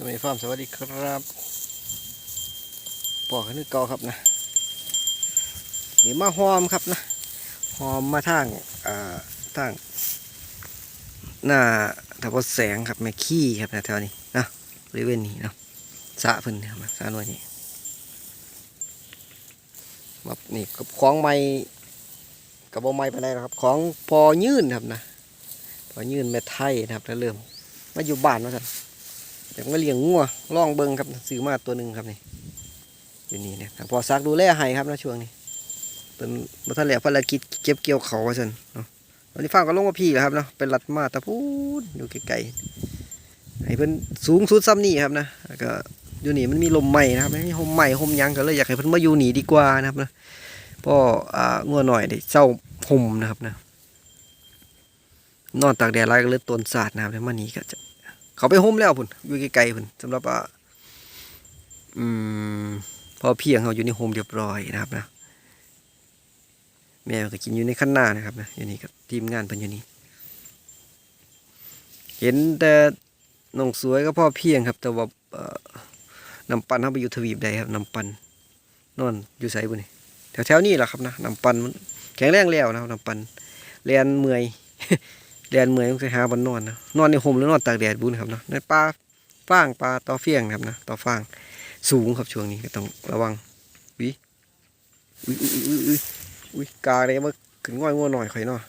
สวัสดีฟาร์มสวัสดีครับปอกขึ้นเกาครับนะนี่มาหอมครับนะหอมมาทางอ่าทางหน้าตะพดแสงครับแม่ขี้ครับนะแถวนี้นะบริเวณนี้เนาะสะพิ่นนะครับสะน่วยนี้แบบนี่กับของไม้กับบ่ไม้ไปไหรอกครับ ของพอยื่นครับนะพอยื่นแม่ไทยนะครับแล้วเริ่มมาอยู่บ้านมาสั่น อยากมาเลี้ยงงัวล่องเบิงครับซื้อมาตัวหนึ่งครับนี่อยู่นี่เนี่ยพอซักดูแลให้ครับนะช่วงนี้เป็นบัทะเลภารกิจเก็บเกี่ยวเขาว่าสันเนาะวันนี้ฟาร์มก็ลงมาพี่แล้วครับเนาะเป็นรัดมาตะพูดอยู่ไกลๆให้เพิ่นสูงสุดซ้ำนี่ครับนะก็อยู่นี่มันมีลมใหม่นะครับไม่มีลมใหม่ลมยังก็เลยอยากให้เพิ่นมาอยู่หนีดีกว่านะครับนะพราะอ่างัวหน่อยได้เจ้าห่มนะครับนะนอนตากแดดไรก็เลยตนสาดนะครับแล้วมานี่ก็จะ เขาไปโฮมแล้วพุ่นอยู่ไกลๆพุ่นสำหรับว่าอืมพอเพียงเขาอยู่ในโฮมเรียบร้อยนะครับนะแม่ก็กินอยู่ในขั้นหน้านะครับนะอยู่นี่กับทีมงานเพิ่นอยู่นี่เห็นแต่น้องสวยก็พ่อเพียงครับ แต่ว่าน้ำปันเขาไปอยู่ทวีปใดครับน้ำปันนอนอยู่ไสบุนี่แถวๆนี้แหละครับนะน้ำปันมันแข็งแรงแล้วนะครับน้ำปันเรียนเมื่อย แดนเมื่องต้องไปหาบนนอนนะนอนในโฮมหรือนอนตากแดดบุญครับเนาะในป่าฟางป่าต่อเฟียงนะครับนะต่อฟางสูงครับช่วงนี้ก็ต้องระวังวิอุ้ยอุ้ยอุ้ยอุ้ยอุ้ยกาเลยมาขึ้นง่อยงัวหน่อยข่อยเนาะ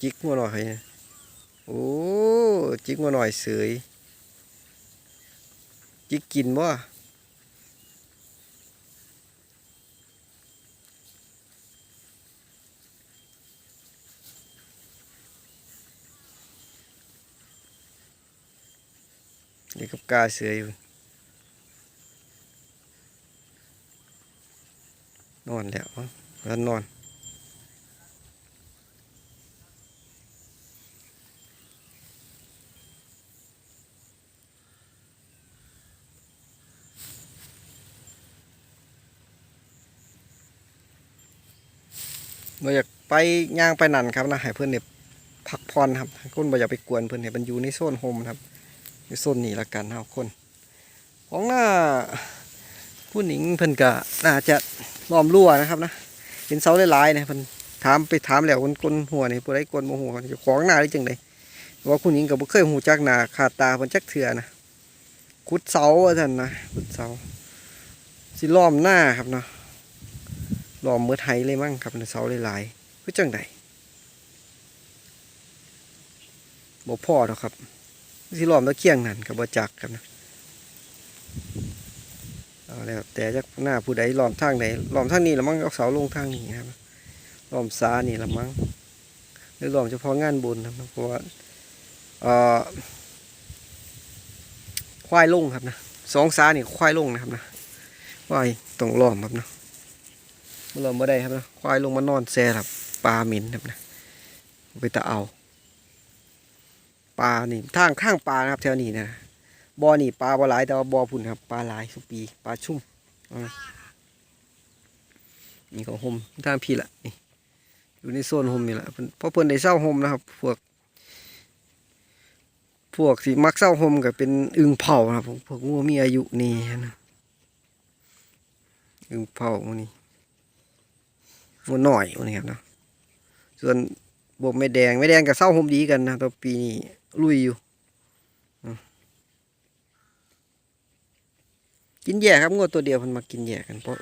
จิกงัวหน่อยข่อยเนี่ยโอ้จิกงัวหน่อยเสยจิกกินบ่ นี่กับกาเสืออยู่ นอนแล้วแล้วนอนบ่อยากไปย่างไปนั่นครับนะให้เพื่อนเนี่ยพักผ่อนครับคนบ่อยากไปกวนเพื่อนให้มันอยู่ในโซนโฮมครับ ในโซนนี้ละกันครับคนของหน้าผู้หญิงเพิ่นก็น่าจะล้อมรั้วนะครับนะเห็นเสาหลายๆนะเพิ่นถามไปถามแล้วคนกลนหัวนี่ผู้ใดกลนบ่หัวจะของหน้าได้จังไดว่าผู้หญิงก็บ่เคยหูจักหน้าขาดตาเพิ่นจักเทื่อนะขุดเสาว่านนะขุดเสาสิล้อมหน้าครับเนาะหลอมเมื่อไทยเลยมั้งครับในเสาหลายๆคือจังไดบ่พอหรอกครับ สิหลอมตะเคียงนั่นกับบ่จักครับนะเอาแล้วแต่จักหน้าผู้ใดหลอมทางไหนหลอมทางนี้ละมั้งเอาเสาลงทางนี้ครับหลอมซ้านี่ละมั้งหรือหลอมเฉพาะงานบุญนะครับเพราะว่าเออควายลงครับนะสองซ้านี่ควายลงนะครับนะควายต้องหลอมครับนะมันเราไม่ได้ครับนะควายลงมานอนแซ่ครับปลาหม็นครับนะไปตะเอา ลานี่ทางข้างปลานะครับแถวนี้นะบ่อนี่ปลาบ่หลายแต่ว่าบ่อพุ่นครับปลาหลายสุปีปลาชุ่มอ่านี่ก็ห่มทางพี่ละนี่อยู่ในโซนห่มนี่แหละเพราะเพิ่นได้เศร้าห่มนะครับพวก พวกที่มักเศร้าห่มก็เป็นอึ่งเผานะครับพวกงูมีอายุนี่นะอึ่งเผาพวกนี้มันหน่อยวันนี้ครับเนาะส่วนบวกไม่แดงไม่แดงกับเศร้าหมดีกันนะตัวปีนี้ ลุยอยู่ กินแย่ครับงวดตัวเดียวมันมากินแย่กันเพราะ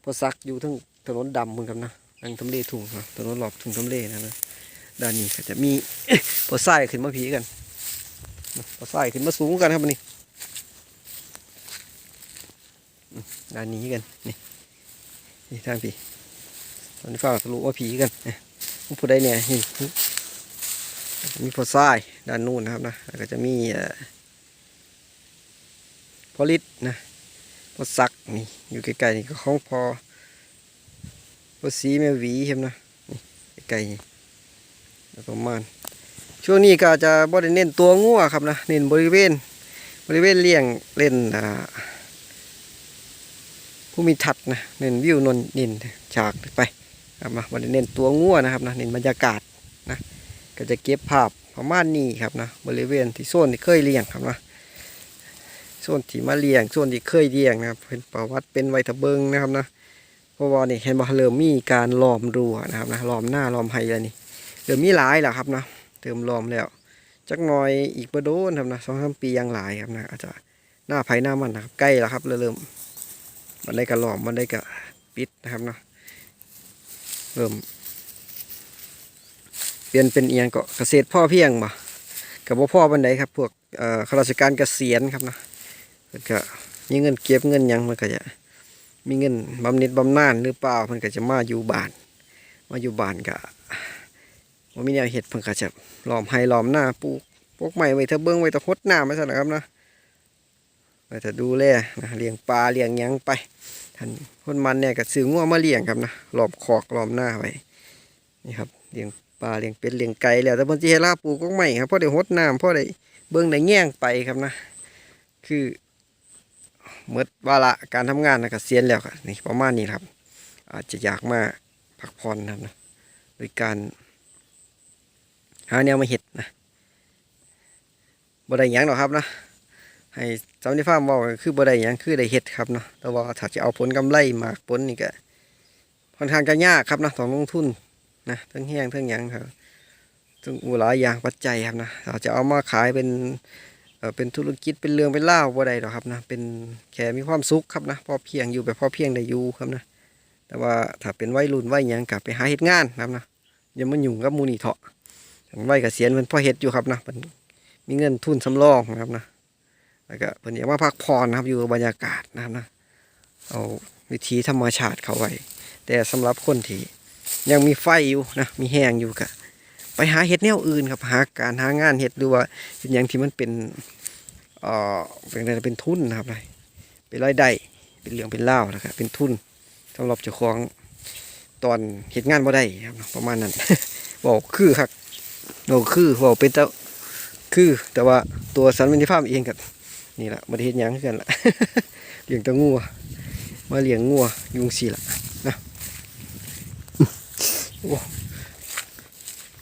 เพราะซักอยู่ทั้งถนนดำเหมือนกันนะทางทำเลถุงนะถนนหลอบถุงทำเลนะนะด้านนี้ก็จะมีพอไส้ขึ้นมาผีกันพอไส้ขึ้นมาสูงกันครับวันนี้ด้านนี้กันนี่นี่ทางพี่ตอนนี้ฝ้าทะลุว่าผีกันผู้ใดเนี่ยนี่ มีพอทรายด้านนู้นนะครับนะแล้วก็จะมีพอลิตนะพอสักนี่อยู่ใกล้ๆนี่ก็ของพอพอสีแม่หวีเห็นนะนี่ใกล้ๆนี่แล้วประมาณ ช่วงนี้ก็จะบ่ได้เน้นตัวงัวครับนะเน้นบริเวณบริเวณเลี้ยงเล่นผู้มีทัดนะเน้นวิวนนนินฉากไปครับมาวันเน้นตัวงัวนะครับนะเน้นบรรยากาศนะ ก็จะเก็บภาพประมาณนี้ครับนะบริเวณที่โซนที่เคยเลี้ยงครับนะส่วนที่มาเลี้ยงส่วนที่เคยเลี้ยงนะครับเป็นประวัติเป็นไวทะเบิงนะครับนะเพราะว่านี่เห็นบ่เริ่มมีการล้อมรั้วนะครับนะล้อมหน้าล้อมไห้แล้วนี่เริ่มมีหลายแล้วครับนะเติมล้อมแล้วจักหน่อยอีกบ่โดนครับนะสองสามปียังหลายครับนะอาจจะหน้าไผหน้ามันนะครับใกล้แล้วครับเริ่มมันได้กระล้อมมันได้กระปิดนะครับนะเริ่ม เปลี่ยนเป็นเอียงก็เกษตรพ่อเพียงบ่กับบ่าพ่อบันไดครับ พวกข้าราชการเกษียณครับนะเพิ่นก็มีเงินเก็บเงินยังมันก็จะมีเงินบำเหน็จบำนาญหรือเปล่ามันก็จะมาอยู่บ้าน มาอยู่บ้านก็บ่มีแนวเฮ็ดเพิ่นก็จะล้อมให้ล้อมหน้าปลูกปลูกไม้ไว้เถอะเบิ่งไว้ถอะฮดหน้ำไว้ซั่นนะครับนะไว้เถอะดูแลนะเลี้ยงปลาเลี้ยงยังไปท่านคนมันเนี่ยก็ซื้องัวมาเลี้ยงครับนะหลอมคอกหลอมหน้าไว้นี่ครับเลี้ยง ปลาเลี้ยงเป็ดเลี้ยงไก่แล้วแต่บางทีเฮดลาปูก็ไม่ครับเพราะได้หดน้ำพราะได้เบื้องได้แง่งไปครับนะ คือเมื่อวาระการทำงานนะเกษียณแล้วครับนี่ประมาณนี้ครับ อาจจะอยากมาพักผ่อนนะนะโดยการ หาแนวมาเห็ดนะบ่ได้ยังหรอกครับนะให้จำที่ฟ้ามบอกคือบ่ได้ยังคือได้เห็ดครับเนาะแต่ว่าถ้าจะเอาผลกำไรมากผลนี่ก็ค่อนข้างจะยากครับนะต้องลงทุน นะทั้งแห้งทั้งยังครับทั้งอูหลายอย่างปัจจัยครับนะเราจะเอามาขายเป็นเอ่อเป็นธุรกิจเป็นเรื่องเป็นเล่าวบ่ได้หรอกครับนะเป็นแค่มีความสุขครับนะพอเพียงอยู่แบบพอเพียงได้อยู่ครับนะแต่ว่าถ้าเป็นวัยรุ่นวัยยังกลับไปหาเฮ็ดงานนะครับนะอย่ามายุ่งกับมูนีเถาะวัยเกษียณเพิ่นพอเฮ็ดอยู่ครับนะเพิ่นมีเงินทุนสำรองนะครับนะแล้วก็เพิ่นอย่ากมาพักผ่อนนะครับอยู่กับบรรยากาศนะครับนะเอาวิถีธรรมชาติเขาไว้ แต่สำหรับคนที่ ยังมีไฟอยู่นะมีแห้งอยู่กะไปหาเห็ดแนวอื่นครับหาการหางานเห็ดหรือว่าเป็นอย่างที่มันเป็นเอ่อเป็นอะไรเป็นทุนนะครับเลยเป็นรายได้เป็นเรื่องเป็นเล่านะครับเป็นทุนสำหรับเจ้าของตอนเห็ดงานบ่ได้ครับประมาณนั้นบอกคือครับบอกคือบอกเป็นเจ้าคือแต่ว่าตัวสันวินทิฟาร์เองกับนี่แหละมาเห็ดยังคือกันละเลี้ยงแตะงัวมาเลี้ยงงัวยุงสีละ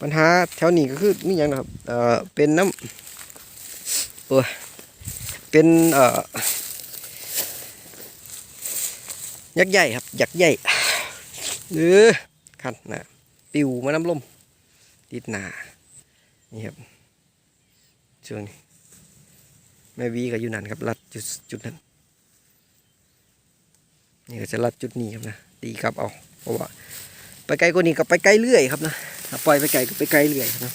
ปัญหาแถวนี้ก็คือมีอย่างนะครับ เอ่อ เป็นน้ำโอ้ยเป็น เอ่อ ยักษ์ใหญ่ครับ ยักษ์ใหญ่เออขันนะปิวมาน้ำลมติดหนานี่ครับช่วงนี้แม่วีก็อยู่นั่นครับรัดจุดจุดนั้นนี่ก็จะรัดจุดนี้ครับนะตีกลับเอาเพราะว่า ไปไกลกว่านี้ก็ไปไกลเรื่อยครับนะปล่อยไปไกลก็ไปไกลเรื่อยนะ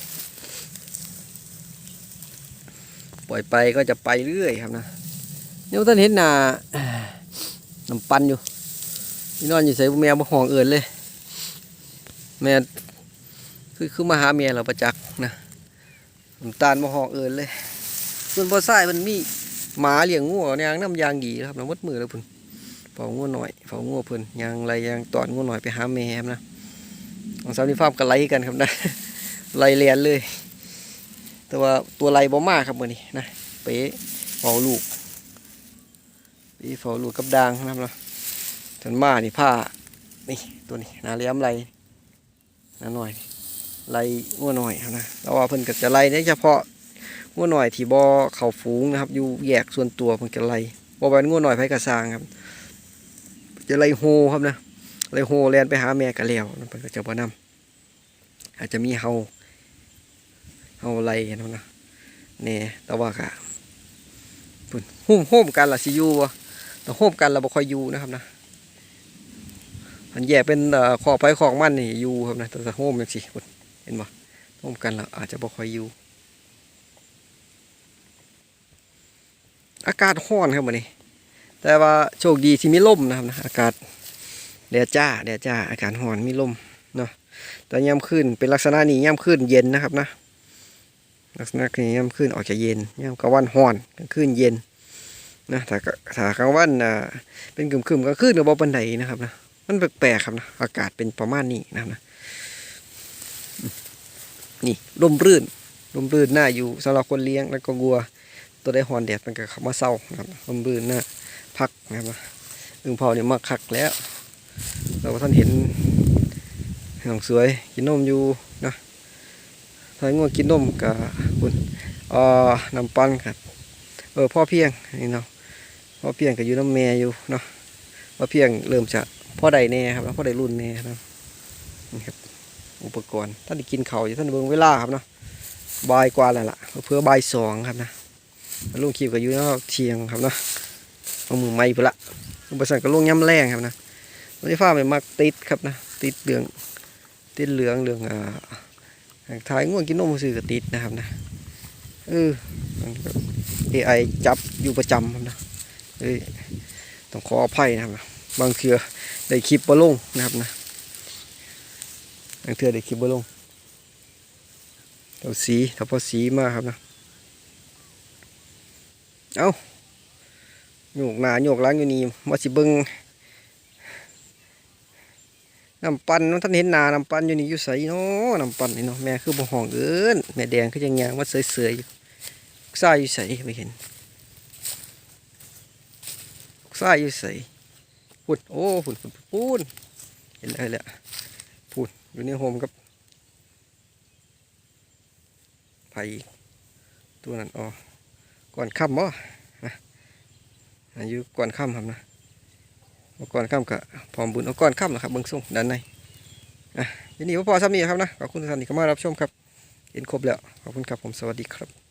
ปล่อยไปก็จะไปเรื่อยครับนะเนี่ยท่านเห็นหนาน้ำปันอยู่นี่นอนอยู่ใส่แมวมาห้องเอินเลย แม่คือคือมาหาเมียเราประจักษ์นะน้ำตาลมาห้องเอินเลย ส่วนพอไส้มันมีหมาเลี้ยงงัวยางน้ำยางดีครับน้ำมดมือแล้วพุ่นเฝ้างัวหน่อยเฝ้างัวเพิ่นยางไรยางตอนงัวหน่อยไปหาแม่นะ ของสาวนิฟาร์มก็ไล่กันครับนะไล่เลียนเลย แต่ว่าตัวไล่บ่มากครับมือนี้นะเป๊ะเฝ้าลูกเป๊ะเฝ้าลูกกับดางนะครับเนาะจนมานี่ผ้านี่ตัวนี้นาเลี้ยมไล่นาหน่อยไล่งัวหน่อยครับนะแล้วว่าเพิ่นก็จะไล่ได้เฉพาะงัวหน่อยที่บ่เข่าฝูงนะครับ อยู่แยกส่วนตัวเพิ่นก็ไล่บ่เป็นงัวหน่อยไผกระซางครับ จะไล่โฮครับนะ เลยโฮแลนไปหาแม่กะแล้วนั่นเพิ่นก็จะบ่นำอาจจะมีเฮาเฮาไล่กันนะแน่แต่ว่าก็พุ่นหุ้มโฮมกันล่ะสิอยู่บ่แต่โฮมกันเราบ่ค่อยอยู่นะครับนะอันแยกเป็นเอ่อขอกไปขอกมันนี่อยู่ครับนะแต่ถ้าโฮมจังซี่พุ่นเห็นบ่โฮมกันแล้วอาจจะบ่ค่อยอยู่อากาศร้อนครับมื้อนี้ แต่ว่าโชคดีที่มีลมนะครับนะอากาศ แดดจ้าแดดจ้าอากาศร้อนมีลมเนาะแต่ย่ำขึ้นเป็นลักษณะนี้ย่ำขึ้นเย็นนะครับนะลักษณะนี้ย่ำขึ้นออกจะเย็นย่ำกลางวันร้อนกลางคืนเย็นนะถ้าก็ถ้ากลางวันอ่าเป็นกึ่มๆกลางคืนกับบอปันไดนะครับนะมันแปลกๆครับนะอากาศเป็นประมาณนี้นะครับนะนี่ร่มรื่นร่มรื่นหน่าอยู่สำหรับคนเลี้ยงแล้วก็วัว ตัวได้หอนแดดมันก็ข้ามาเศร้านะครับร่มรื่นหน่าพักนะครับอึ่งเผาเนี่ยมาคักแล้ว เราก็ท่านเห็นหนังสวยกินนมอยู่นะถ้าง่วงกินนมกับคุณอ่อน้ำปันครับเออพ่อเพียงนี่เนาะว่าเพียงก็อยู่น้ำแม่อยู่เนาะว่าเพียงเริ่มจะพ่อใดแน่ครับแล้วพ่อใดรุ่นแน่ครับนี่ครับอุปกรณ์ท่านได้กินเขาอยู่ท่านเบิ่งเวลาครับเนาะบายกว่าแล้วล่ะเพื่อบายสองครับนะลุงคิวก็อยู่นาะเทียงครับเนาะเอามือไม้ไปละลุงประสานก็ลงย่ำแรงครับนะ วันนี้ฟ้าไปมักติดครับนะติดเหลืองติดเหลืองเหลืองอ่าท้ายง่วงกินนมซื้อก็ติดนะครับนะเออ AI จับอยู่ประจำครับนะเอ้ยต้องขออภัยนะครับนะบางเทือได้คลิปบ่ลงนะครับนะบางเทือได้คลิปบ่ลงเอาสีถ้าพอสีมาครับนะเอาโยกหน้าโยกหล้างอยู่นี่มาสิเบิง น้ำปั่นมันท่านเห็นนาน้ำปั่นอยู่นี่อยู่ใสเนาะน้ำปั่นนี่เนาะแม่คือบ่ห้องเอิ้นแม่แดงคือยังยางว่าเสยๆอยู่ทรายอยู่ใสไม่เห็นทรายอยู่ใส่พูดโอ้พูดพูดพูดเห็นแล้วเห็นแล้วพูดอยู่ในโฮมกับไผ่ตัวนั้นอ๋อก่อนค่ำบ่นะอายุก่อนค่ำครับนะ อาก่อนข้ามกับพร้อมบุญอุปก่อนข้ามนะครับเบิ้งส่งด้านในอะยินี้พอซ้ำนี้ครับนะขอบคุณทุกท่านที่เข้ามารับชมครับเห็นครบแล้วขอบคุณครับผมสวัสดีครับ